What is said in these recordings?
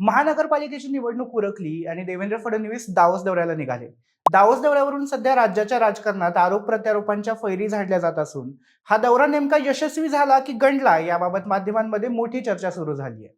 महानगरपालिकेची निवडणूक उरकली आणि देवेंद्र फडणवीस दावोस दौऱ्याला निघाले. दावोस दौऱ्यावरून सध्या राज्याच्या राजकारणात आरोप प्रत्यारोपांच्या फैरी झाडल्या जात असून हा दौरा नेमका यशस्वी झाला की गणला याबाबत माध्यमांमध्ये मोठी चर्चा सुरू झाली आहे.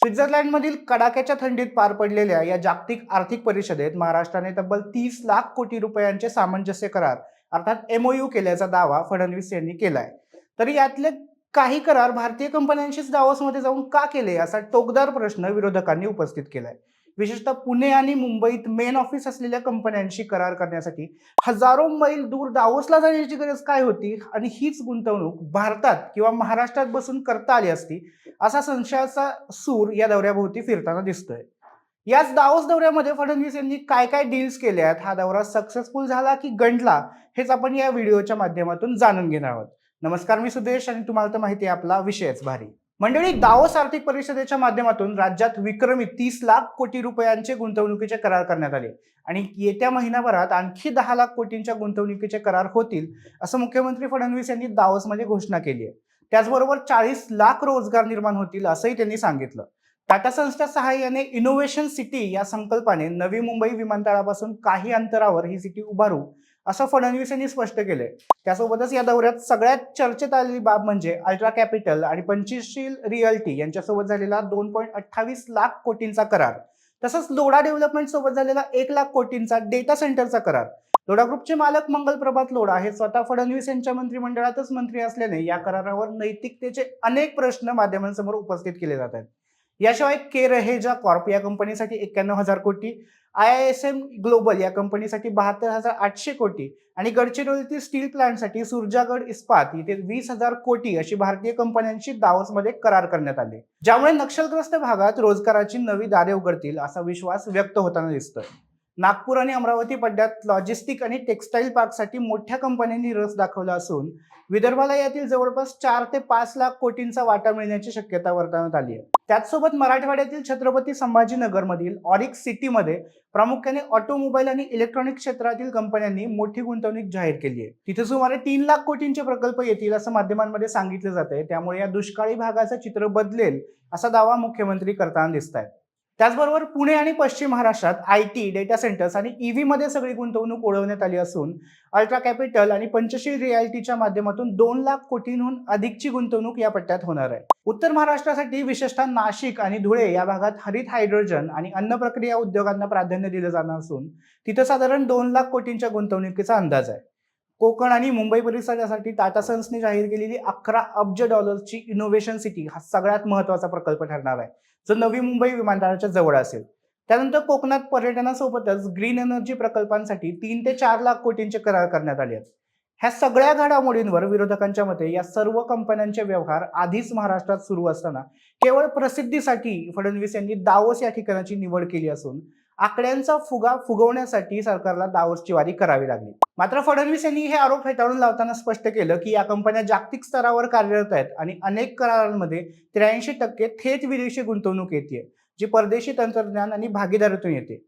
स्वित्झर्लंडमधील कडाक्याच्या थंडीत पार पडलेल्या या जागतिक आर्थिक परिषदेत महाराष्ट्राने तब्बल तीस लाख कोटी रुपयांचे सामंजस्य करार अर्थात एमओयू केल्याचा दावा फडणवीस यांनी केलाय. तरी यातले काही करार भारतीय कंपन्यांशीच दावसमध्ये जाऊन का केले? असा टोकदार प्रश्न विरोधकांनी उपस्थित केलाय. विशेषतः पुणे आणि मुंबईत मेन ऑफिस असलेल्या कंपन्यांशी करार करण्यासाठी हजारो मैल दूर दावोसला जाण्याची गरज काय होती? आणि हीच गुंतवणूक भारतात किंवा महाराष्ट्रात बसून करता आली असती असा संशयाचा सूर या दौऱ्याभोवती फिरताना दिसतोय. याच दावोस दौऱ्यामध्ये फडणवीस यांनी काय काय डील्स केल्यात? हा दौरा सक्सेसफुल झाला की गंडला हेच आपण या व्हिडिओच्या माध्यमातून जाणून घेणार आहोत. नमस्कार मी सुदेश आणि तुम्हाला तर माहिती आहे आपला विषयच भारी. मंडळी दावोस आर्थिक परिषदेच्या माध्यमातून राज्यात विक्रमी तीस लाख कोटी रुपयांचे गुंतवणुकीचे करार करण्यात आले. आणि येत्या महिनाभरात आणखी दहा लाख कोटींच्या गुंतवणुकीचे करार होतील असं मुख्यमंत्री फडणवीस यांनी दावोसमध्ये घोषणा केली आहे. त्याचबरोबर चाळीस लाख रोजगार निर्माण होतील असंही त्यांनी सांगितलं. टाटा संस्था सहाय्याने इनोव्हेशन सिटी या संकल्पाने नवी मुंबई विमानतळापासून काही अंतरावर ही सिटी उभारू असं फडणवीस यांनी स्पष्ट केलंय. त्यासोबतच या दौऱ्यात सगळ्यात चर्चेत आलेली बाब म्हणजे अल्ट्रा कॅपिटल आणि पंचशील रिअल्टी यांच्यासोबत झालेला दोन पॉईंट अठ्ठावीस लाख कोटींचा करार. तसंच लोढा डेव्हलपमेंट सोबत झालेला एक लाख कोटींचा डेटा सेंटरचा करार. लोढा ग्रुपचे मालक मंगल प्रभात लोढा हे स्वतः फडणवीस यांच्या मंत्रिमंडळातच मंत्री असल्याने या करारावर नैतिकतेचे अनेक प्रश्न माध्यमांसमोर उपस्थित केले जात आहेत. याशिवाय के रहेजा कॉर्प या कंपनीसाठी एक्क्याण्णव हजार कोटी I I S M global या कंपनीसाठी बहात्तर हजार आठशे कोटी आणि गडचिरोलीतील स्टील प्लांटसाठी सुरजागड इस्पात इथे वीस हजार कोटी अशी भारतीय कंपन्यांशी दावसमध्ये करार करण्यात आले. ज्यामुळे नक्षलग्रस्त भागात रोजगाराची नवी दारे उघडतील असा विश्वास व्यक्त होताना दिसतोय. नागपूर आणि अमरावती पड्ड्यात लॉजिस्टिक आणि टेक्स्टाईल पार्कसाठी मोठ्या कंपन्यांनी रस दाखवला असून विदर्भाला यातील जवळपास चार ते पाच लाख कोटींचा वाटा मिळण्याची शक्यता वर्तवण्यात आली आहे. त्याचसोबत मराठवाड्यातील छत्रपती संभाजीनगरमधील ऑरिक सिटीमध्ये प्रामुख्याने ऑटोमोबाईल आणि इलेक्ट्रॉनिक क्षेत्रातील कंपन्यांनी मोठी गुंतवणूक जाहीर केली आहे. तिथे सुमारे तीन लाख कोटींचे प्रकल्प येतील असं माध्यमांमध्ये सांगितलं जात आहे त्यामुळे या दुष्काळी भागाचं चित्र बदलेल असा दावा मुख्यमंत्री करताना दिसत आहेत त्याचबरोबर पुणे आणि पश्चिम महाराष्ट्रात आय टी डेटा सेंटर्स आणि ईव्ही मध्ये सगळी गुंतवणूक ओढवण्यात आली असून अल्ट्रा कॅपिटल आणि पंचशील रियालिटीच्या माध्यमातून दोन लाख कोटींहून अधिकची गुंतवणूक या पट्ट्यात होणार आहे. उत्तर महाराष्ट्रासाठी विशेषतः नाशिक आणि धुळे या भागात हरित हायड्रोजन आणि अन्न प्रक्रिया उद्योगांना प्राधान्य दिलं जाणार असून तिथं साधारण दोन लाख कोटींच्या गुंतवणुकीचा अंदाज आहे. कोकण आणि मुंबई परिसरासाठी टाटा सन्सने जाहीर केलेली अकरा अब्ज डॉलर्सची इनोव्हेशन सिटी हा सगळ्यात महत्त्वाचा प्रकल्प ठरणार आहे. जो नवी मुंबई विमानतळाच्या जवळ असेल त्यानंतर कोकणात पर्यटनासोबतच ग्रीन एनर्जी प्रकल्पांसाठी तीन ते चार लाख कोटींचे करार करण्यात आले आहेत. ह्या सगळ्या घडामोडींवर विरोधकांच्या मते या सर्व कंपन्यांचे व्यवहार आधीच महाराष्ट्रात सुरू असताना केवळ प्रसिद्धीसाठी फडणवीस यांनी दावोस या ठिकाणाची निवड केली असून आकड्यांचा फुगा फुगवण्यासाठी सरकारला दावोसची वारी करावी लागली. मात्र फडणवीस यांनी हे आरोप फेटाळून लावताना स्पष्ट केलं की या कंपन्या जागतिक स्तरावर कार्यरत आहेत आणि अनेक करारांमध्ये त्र्याऐंशी टक्के थेट विदेशी गुंतवणूक येते जी परदेशी तंत्रज्ञान आणि भागीदारीतून येते.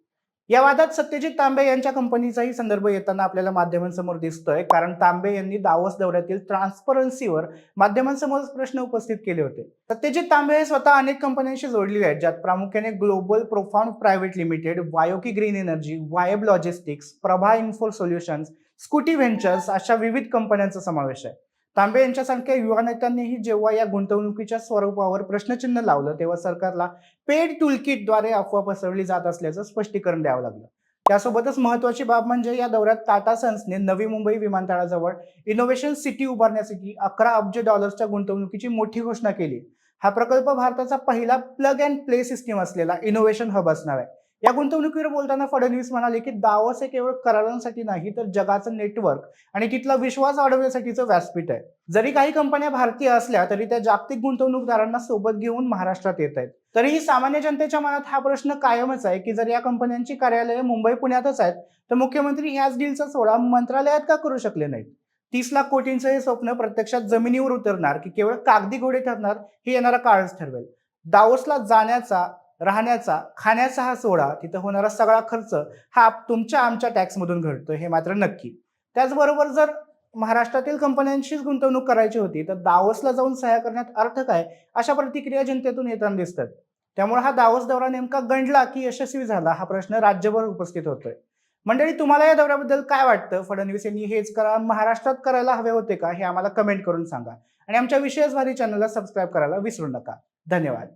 या वादात सत्यजित तांबे यांच्या कंपनीचाही संदर्भ येताना आपल्याला माध्यमांसमोर दिसतोय. कारण तांबे यांनी दावोस दौऱ्यातील ट्रान्सपरन्सीवर माध्यमांसमोर प्रश्न उपस्थित केले होते. सत्यजित तांबे हे स्वतः अनेक कंपन्यांशी जोडलेले आहेत ज्यात प्रामुख्याने ग्लोबल प्रोफाउंड प्रायव्हेट लिमिटेड वायोकी green energy vibe logistics Prabha info solutions Scooty ventures अशा विविध कंपन्यांचा समावेश आहे. तांबे यांच्यासारख्या युवा नेत्यांनीही जेव्हा या गुंतवणुकीच्या स्वरूपावर प्रश्नचिन्ह लावलं तेव्हा सरकारला पेड टूलकिटद्वारे अफवा पसरवली जात असल्याचं स्पष्टीकरण द्यावं लागलं. त्यासोबतच महत्वाची बाब म्हणजे या दौऱ्यात टाटा सन्सने नवी मुंबई विमानतळाजवळ इनोव्हेशन सिटी उभारण्यासाठी अकरा अब्ज डॉलर्सच्या गुंतवणुकीची मोठी घोषणा केली. हा प्रकल्प भारताचा पहिला प्लग अँड प्ले सिस्टीम असलेला इनोव्हेशन हब असणार आहे. या गुंतवणुकीवर बोलताना फडणवीस म्हणाले की दावोस हे केवळ करारांसाठी नाही तर जगाचं नेटवर्क आणि तिथला विश्वास वाढवण्यासाठीचं व्यासपीठ आहे. जरी काही कंपन्या भारतीय असल्या तरी त्या जागतिक गुंतवणूकदारांना सोबत घेऊन महाराष्ट्रात येत आहेत. तरीही सामान्य जनतेच्या मनात हा प्रश्न कायमच आहे की जर या कंपन्यांची कार्यालये मुंबई पुण्यातच आहेत तर मुख्यमंत्री ह्याच डीलचा सोडा मंत्रालयात का करू शकले नाहीत? तीस लाख कोटींचं हे स्वप्न प्रत्यक्षात जमिनीवर उतरणार की केवळ कागदी घोडे ठरणार हे येणारा काळच ठरवेल. दावोसला जाण्याचा राहण्याचा खाण्याचा हा सोहळा तिथं होणारा सगळा खर्च हा तुमच्या आमच्या टॅक्समधून घडतो हे मात्र नक्की. त्याचबरोबर जर महाराष्ट्रातील कंपन्यांशीच गुंतवणूक करायची होती तर दावोसला जाऊन सहाय्य करण्यात अर्थ काय? अशा प्रतिक्रिया जनतेतून येताना दिसतात. त्यामुळे हा दावोस दौरा नेमका गणला की यशस्वी झाला हा प्रश्न राज्यभर उपस्थित होतोय. मंडळी तुम्हाला या दौऱ्याबद्दल काय वाटतं? फडणवीस यांनी हेच करा महाराष्ट्रात करायला हवे होते का? हे आम्हाला कमेंट करून सांगा. आणि आमच्या विशेष भारी चॅनलला सबस्क्राईब करायला विसरू नका. धन्यवाद.